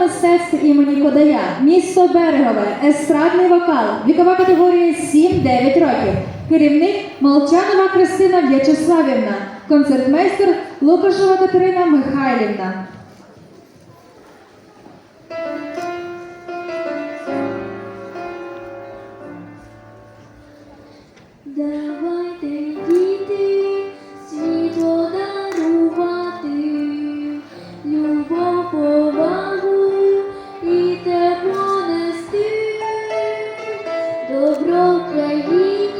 мистецтв імені Кодая, місто Берегове, естрадний вокал, вікова категорія 7-9 років. Керівник Молчанова Кристина В'ячеславівна, концертмейстер Лукашова Катерина Михайлівна. Давай. добро Україні.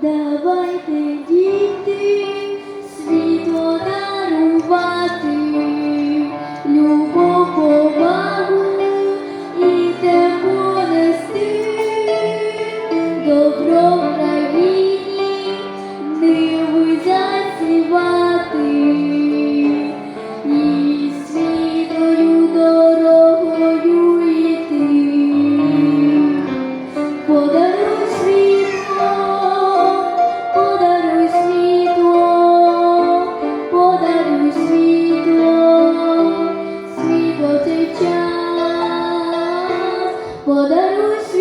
Давайте діти світу дарувати, любов повагу і те понести добро. 我的梦